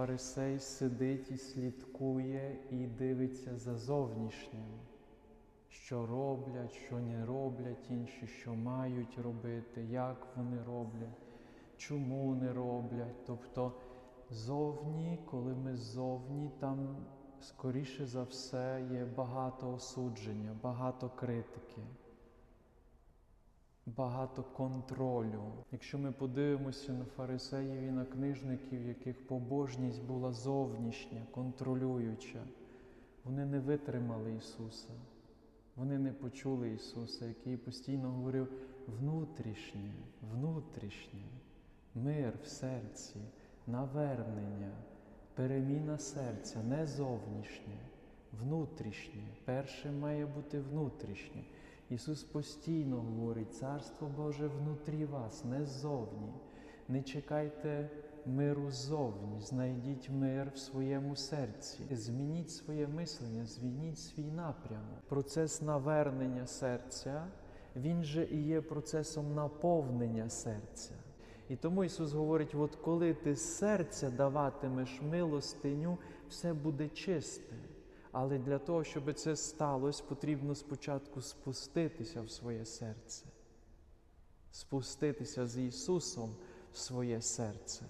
фарисей сидить і слідкує і дивиться за зовнішнім, що роблять, що не роблять інші, що мають робити, як вони роблять, чому не роблять. Тобто зовні, коли ми зовні, там скоріше за все є багато осудження, багато критики багато контролю. Якщо ми подивимося на фарисеїв і на книжників, яких побожність була зовнішня, контролююча, вони не витримали Ісуса, вони не почули Ісуса, який постійно говорив внутрішнє, внутрішнє, мир в серці, навернення, переміна серця, не зовнішнє. Внутрішнє, перше має бути внутрішнє. Ісус постійно говорить, Царство Боже внутрі вас, не ззовні. Не чекайте миру ззовні, знайдіть мир в своєму серці. Змініть своє мислення, змініть свій напрямок. Процес навернення серця, він же і є процесом наповнення серця. І тому Ісус говорить: от коли ти серця даватимеш милостиню, все буде чисте. Але для того, щоб це сталося, потрібно спочатку спуститися в своє серце, спуститися з Ісусом в своє серце.